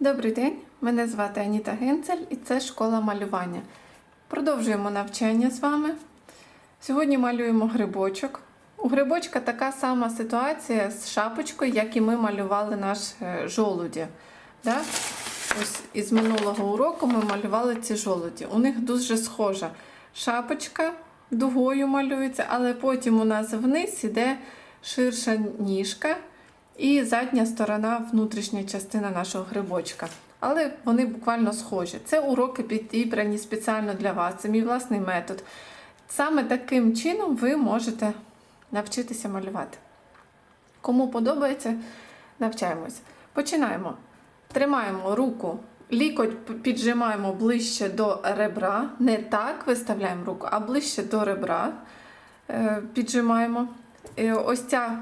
Добрий день, мене звати Аніта Генцель і це школа малювання. Продовжуємо навчання з вами. Сьогодні малюємо грибочок. У грибочка така сама ситуація з шапочкою, як і ми малювали наш е, жолуді. Да? Ось із минулого уроку ми малювали ці жолуді. У них дуже схожа шапочка дугою малюється, але потім у нас вниз іде ширша ніжка і задня сторона, внутрішня частина нашого грибочка. Але вони буквально схожі. Це уроки підібрані спеціально для вас. Це мій власний метод. Саме таким чином ви можете навчитися малювати. Кому подобається, навчаємось. Починаємо. Тримаємо руку, лікоть піджимаємо ближче до ребра. Не так виставляємо руку, а ближче до ребра е, піджимаємо. Е, Ось ця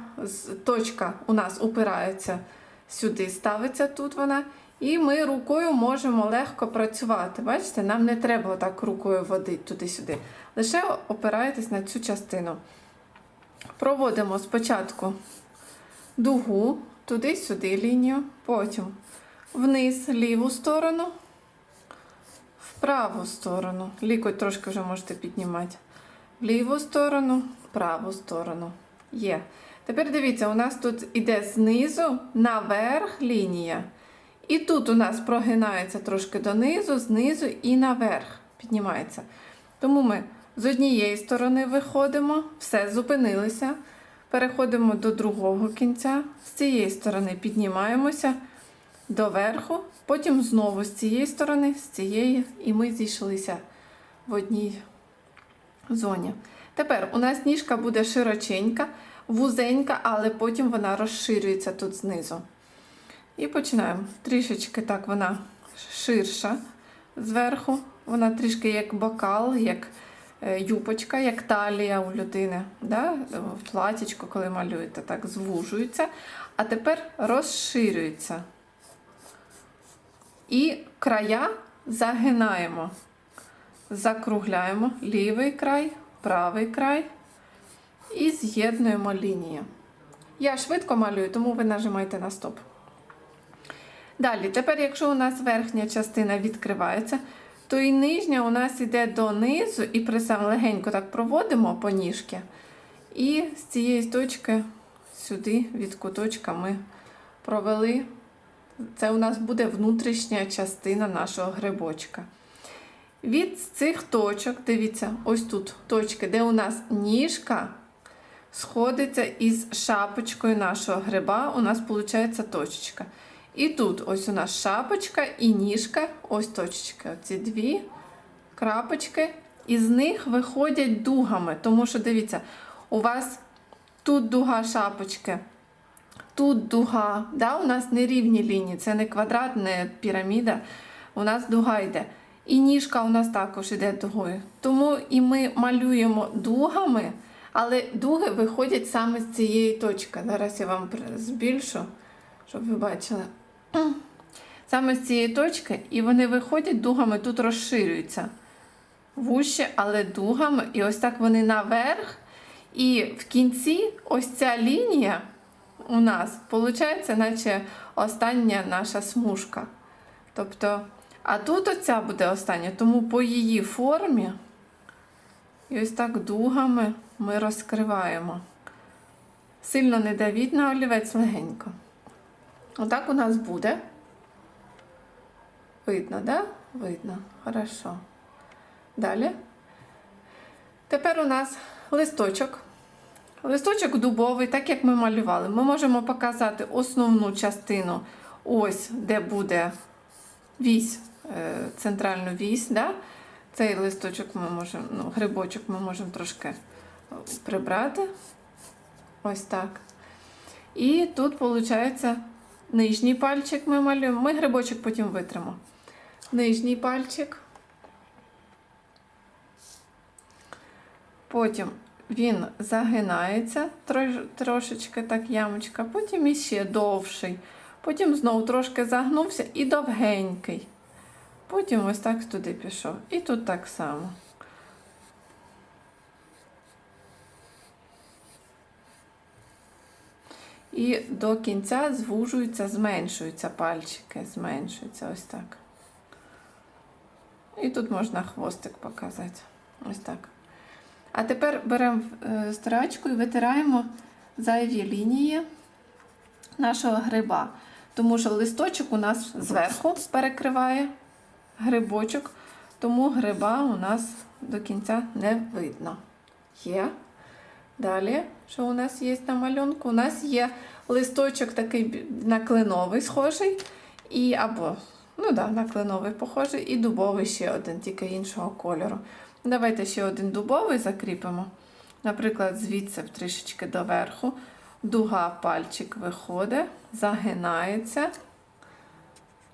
точка у нас упирається сюди, ставиться тут вона. І ми рукою можемо легко працювати. Бачите, нам не треба так рукою водити туди-сюди. Лише опираєтесь на цю частину. Проводимо спочатку дугу, туди-сюди лінію, потім вниз ліву сторону, в праву сторону. Лікоть трошки вже можете піднімати. В ліву сторону, в праву сторону. Є. Тепер дивіться, у нас тут іде знизу наверх лінія. І тут у нас прогинається трошки донизу, знизу і наверх піднімається. Тому ми з однієї сторони виходимо, все, зупинилися. Переходимо до другого кінця. З цієї сторони піднімаємося до верху, потім знову з цієї сторони, з цієї, і ми зійшлися в одній зоні. Тепер у нас ніжка буде широченька, вузенька, але потім вона розширюється тут знизу. І починаємо. Трішечки так вона ширша зверху. Вона трішки як бокал, як е, юпочка, як талія у людини. Да? В платічку, коли малюєте, так звужується. А тепер розширюється. І края загинаємо. Закругляємо лівий край, правий край і з'єднуємо лінії. Я швидко малюю, тому ви нажимайте на стоп. Далі, тепер, якщо у нас верхня частина відкривається, то і нижня у нас йде донизу, і при сам легенько так проводимо по ніжки. І з цієї точки сюди від куточка ми провели. Це у нас буде внутрішня частина нашого грибочка. Від цих точок, дивіться, ось тут точки, де у нас ніжка сходиться із шапочкою нашого гриба, у нас виходить точечка. І тут ось у нас шапочка і ніжка, ось точечки. Оці дві крапочки. І з них виходять дугами. Тому що, дивіться, у вас тут дуга шапочки, тут дуга. Да? У нас не рівні лінії, це не квадрат, не піраміда. У нас дуга йде. І ніжка у нас також йде дугою. Тому і ми малюємо дугами, але дуги виходять саме з цієї точки. Зараз я вам збільшу, щоб ви бачили. Саме з цієї точки, і вони виходять дугами, тут розширюються. Вужче, але дугами. І ось так вони наверх. І в кінці ось ця лінія у нас виходить, наче остання наша смужка. Тобто, а тут оця буде остання, тому по її формі, і ось так дугами ми розкриваємо. Сильно не давіть на олівець легенько. Отак у нас буде. Видно, да? Видно. Хорошо. Далі. Тепер у нас листочок. Листочок дубовий, так як ми малювали. Ми можемо показати основну частину, ось де буде вісь, центральну вісь. Да? Цей листочок ми можемо, ну, грибочок ми можемо трошки е, прибрати. Ось так. І тут, виходить, нижній пальчик ми малюємо. Ми грибочок потім витримо. Нижній пальчик. Потім він загинається трош- трошечки так ямочка, потім іще довший. Потім знову трошки загнувся і довгенький. Потім ось так туди пішов. І тут так само. І до кінця звужуються, зменшуються пальчики, зменшуються ось так. І тут можна хвостик показати. Ось так. А тепер беремо е, стирачку і витираємо зайві лінії нашого гриба. Тому що листочок у нас зверху перекриває грибочок, тому гриба у нас до кінця не видно. Є. Далі, що у нас є на малюнку? У нас є листочок такий на кленовий схожий, і або ну да, на кленовий похожий, і дубовий ще один, тільки іншого кольору. Давайте ще один дубовий закріпимо. Наприклад, звідси трішечки доверху. Дуга пальчик виходить, загинається.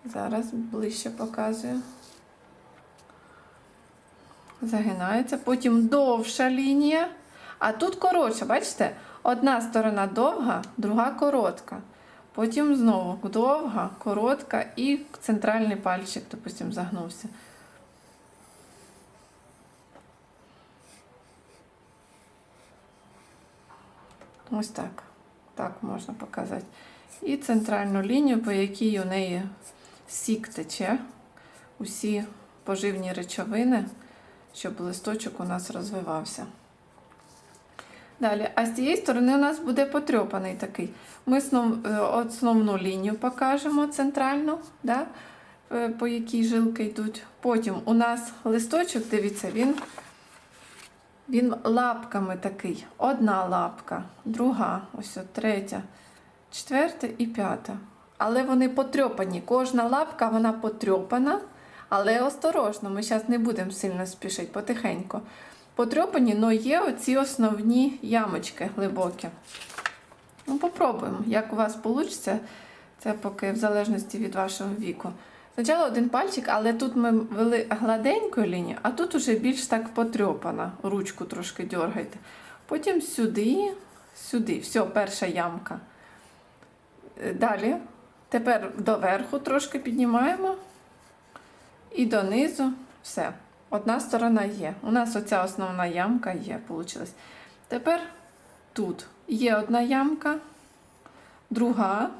Зараз ближче показую. Загинається. Потім довша лінія. А тут коротша, бачите? Одна сторона довга, друга коротка. Потім знову довга, коротка і центральний пальчик, допустимо, загнувся. Ось так. Так можна показати. І центральну лінію, по якій у неї сік тече, усі поживні речовини, щоб листочок у нас розвивався. Далі, а з цієї сторони у нас буде потрьопаний такий. Ми е, основну лінію покажемо центральну, да? е, по якій жилки йдуть. Потім у нас листочок, дивіться, він, він лапками такий. Одна лапка, друга, ось от третя, четверта і п'ята. Але вони потрьопані. Кожна лапка вона потрьопана, але осторожно, ми зараз не будемо сильно спішити, потихеньку. Потрьопані, але є оці основні ямочки глибокі. Ну, попробуємо, як у вас вийде. Це поки в залежності від вашого віку. Спочатку один пальчик, але тут ми вели гладеньку лінію, а тут уже більш так потрьопана. Ручку трошки дергайте. Потім сюди, сюди. Все, перша ямка. Е, Далі. Тепер доверху трошки піднімаємо. І донизу все. Одна сторона є. У нас оця основна ямка є, вийшла. Тепер тут є одна ямка, друга.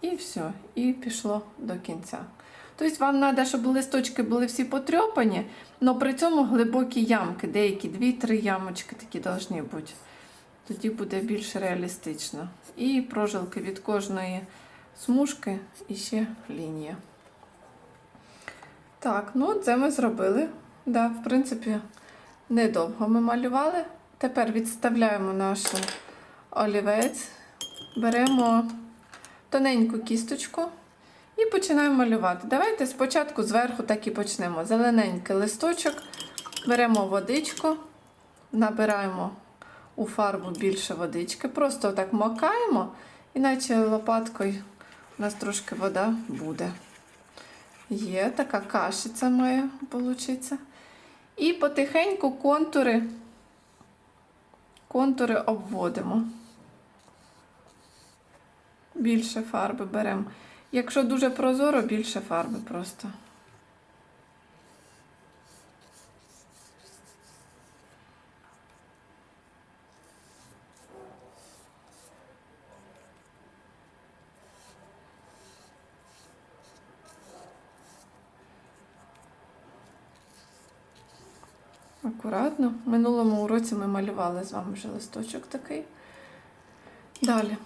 І все. І пішло до кінця. Тобто вам треба, щоб листочки були всі потрьопані, але при цьому глибокі ямки, деякі дві-три ямочки такі повинні бути. Тоді буде більш реалістично. І прожилки від кожної смужки і ще лінія. Так, ну це ми зробили. Да, в принципі, недовго ми малювали. Тепер відставляємо наш олівець, беремо тоненьку кісточку і починаємо малювати. Давайте спочатку зверху так і почнемо. Зелененький листочок, беремо водичку, набираємо у фарбу більше водички, просто так макаємо, іначе лопаткою у нас трошки вода буде. Є така кашиця має вийде. І потихеньку контури, контури обводимо. Більше фарби беремо. Якщо дуже прозоро, більше фарби просто. Акуратно. В минулому уроці ми малювали з вами вже листочок такий. Далі.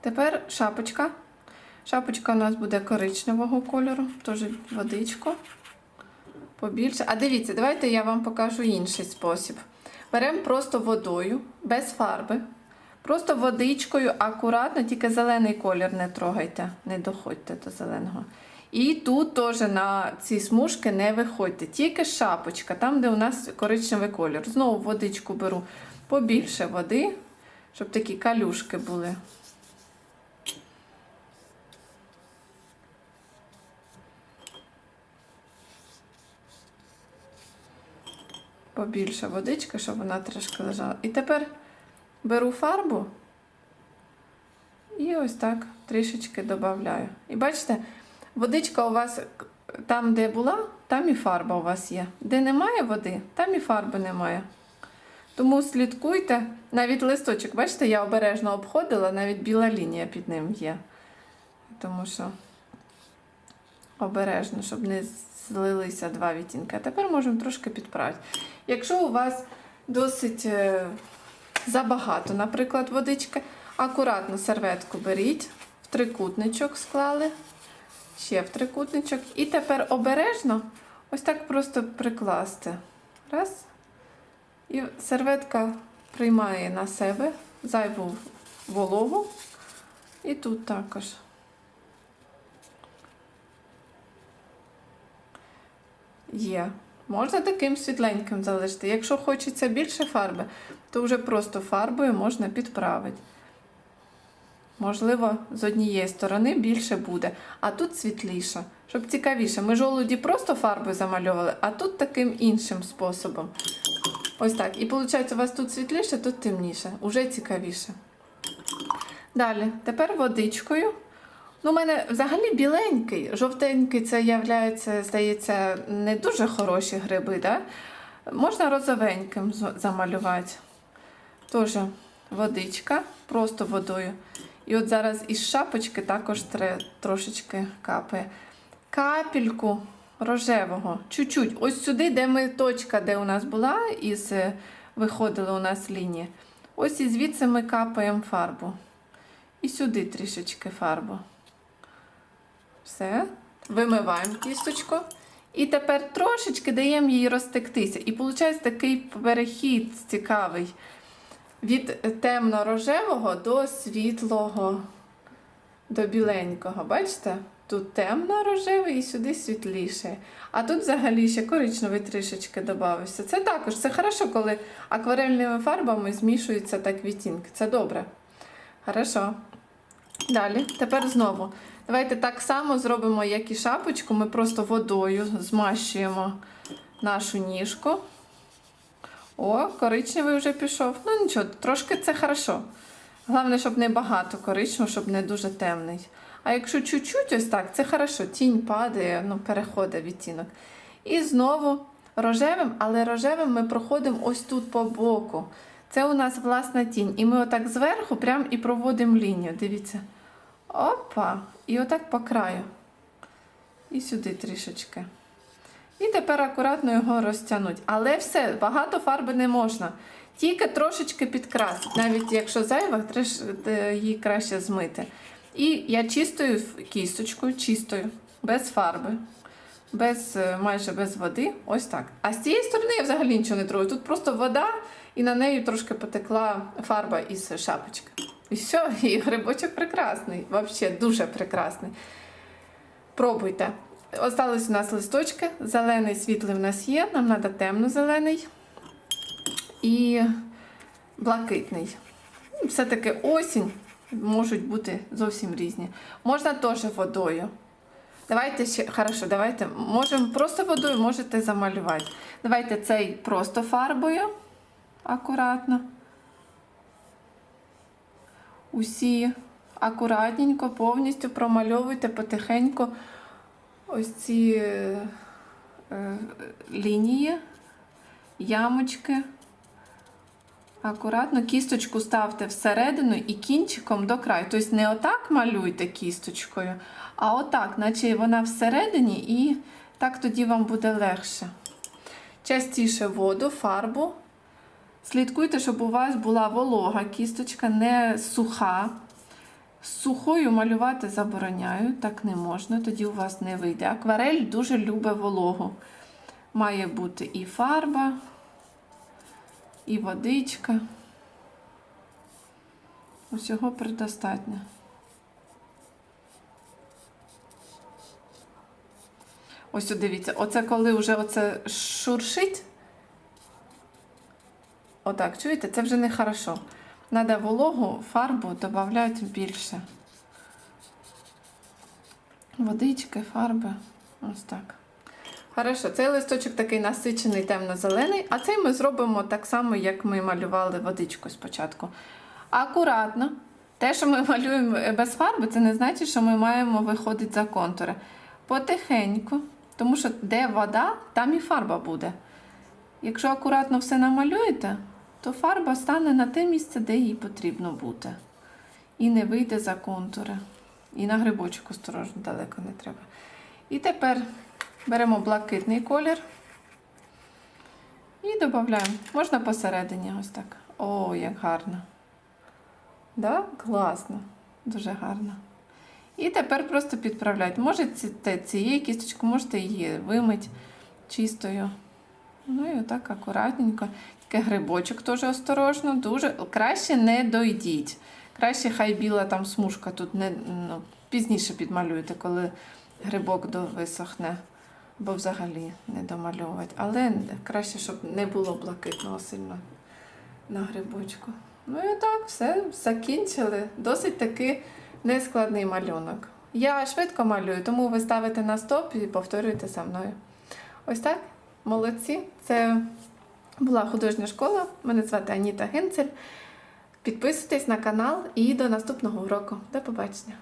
Тепер шапочка. Шапочка у нас буде коричневого кольору, теж водичку. Побільше. А дивіться, давайте я вам покажу інший спосіб. Беремо просто водою, без фарби. Просто водичкою акуратно, тільки зелений колір не трогайте, не доходьте до зеленого. І тут теж на ці смужки не виходьте. Тільки шапочка, там, де у нас коричневий колір. Знову водичку беру побільше води, щоб такі калюшки були. Побільше водички, щоб вона трошки лежала. І тепер беру фарбу і ось так трішечки додаю. І бачите, водичка у вас там, де була, там і фарба у вас є. Де немає води, там і фарби немає. Тому слідкуйте, навіть листочок, бачите, я обережно обходила, навіть біла лінія під ним є. Тому що обережно, щоб не злилися два відтінки. А тепер можемо трошки підправити. Якщо у вас досить е, забагато, наприклад, водички, акуратно серветку беріть, в трикутничок склали, ще в трикутничок. І тепер обережно ось так просто прикласти. Раз. І серветка приймає на себе зайву вологу. І тут також. Є. Можна таким світленьким залишити. Якщо хочеться більше фарби, то вже просто фарбою можна підправити. Можливо, з однієї сторони більше буде, а тут світліше, щоб цікавіше. Ми жолуді просто фарбою замальовували, а тут таким іншим способом. Ось так. І виходить, у вас тут світліше, тут темніше. Уже цікавіше. Далі, тепер водичкою. Ну, у мене взагалі біленький, жовтенький це являється, здається, не дуже хороші гриби. Да? Можна розовеньким замалювати. Теж водичка, просто водою. І от зараз із шапочки також трошечки капає. Капельку рожевого, чуть-чуть. Ось сюди, де ми точка, де у нас була, із е, виходила у нас лінія. Ось і звідси ми капаємо фарбу. І сюди трішечки фарбу. Все. Вимиваємо кісточку. І тепер трошечки даємо їй розтектися. І виходить такий перехід цікавий від темно-рожевого до світлого, до біленького. Бачите? Тут темно-рожевий і сюди світліше. А тут взагалі ще коричневий трішечки додався. Це також це хорошо, коли акварельними фарбами змішуються так відтінки. Це добре. Хорошо. Далі, тепер знову. Давайте так само зробимо, як і шапочку. Ми просто водою змащуємо нашу ніжку. О, коричневий вже пішов. Ну нічого, трошки це хорошо. Головне, щоб не багато коричневого, щоб не дуже темний. А якщо чуть-чуть ось так, це хорошо. Тінь падає, ну, переходить відтінок. І знову рожевим, але рожевим ми проходимо ось тут по боку. Це у нас власна тінь. І ми отак зверху прям і проводимо лінію. Дивіться. Опа! І отак по краю. І сюди трішечки. І тепер акуратно його розтягнуть. Але все, багато фарби не можна. Тільки трошечки підкрасити. Навіть якщо зайва, е, її краще змити. І я чистою кісточкою, чистою, без фарби, без, е, майже без води. Ось так. А з цієї сторони я взагалі нічого не трою. Тут просто вода, і на неї трошки потекла фарба із шапочки. І все, і грибочок прекрасний. Взагалі дуже прекрасний. Пробуйте. Остались у нас листочки. Зелений світлий в нас є, нам треба темно-зелений і блакитний. Все-таки осінь можуть бути зовсім різні. Можна теж водою. Давайте ще, хорошо, давайте. Можемо просто водою можете замалювати. Давайте цей просто фарбою. Акуратно. Усі акуратненько, повністю промальовуйте потихеньку ось ці е, лінії, ямочки. Акуратно кісточку ставте всередину і кінчиком до краю. Тобто не отак малюйте кісточкою, а отак, наче вона всередині, і так тоді вам буде легше. Частіше воду, фарбу. Слідкуйте, щоб у вас була волога кісточка, не суха. Сухою малювати забороняю, так не можна, тоді у вас не вийде. Акварель дуже любить вологу. Має бути і фарба, і водичка. Усього предостатньо. Ось дивіться, оце коли вже оце шуршить. Отак, чуєте, це вже не хорошо. Надо вологу, фарбу додати більше. Водички, фарби. Ось так. Хорошо, цей листочок такий насичений темно-зелений, а цей ми зробимо так само, як ми малювали водичку спочатку. Акуратно. Те, що ми малюємо без фарби, це не значить, що ми маємо виходити за контури. Потихеньку, тому що де вода, там і фарба буде. Якщо акуратно все намалюєте, то фарба стане на те місце, де їй потрібно бути. І не вийде за контури. І на грибочок осторожно, далеко не треба. І тепер беремо блакитний колір і додаємо. Можна посередині ось так. О, як гарно. Да? Класно. Дуже гарно. І тепер просто підправляти. Можете цією кісточкою, можете її вимити чистою. Ну і отак акуратненько. Тільки грибочок теж осторожно, дуже краще не дойдіть. Краще хай біла там смужка тут не ну, пізніше підмалюєте, коли грибок висохне, бо взагалі не домальовувати. Але краще, щоб не було блакитного сильно на грибочку. Ну і так, все, закінчили. Досить таки нескладний малюнок. Я швидко малюю, тому ви ставите на стоп і повторюєте за мною. Ось так, молодці. Це була художня школа. Мене звати Аніта Генцель. Підписуйтесь на канал і до наступного уроку. До побачення!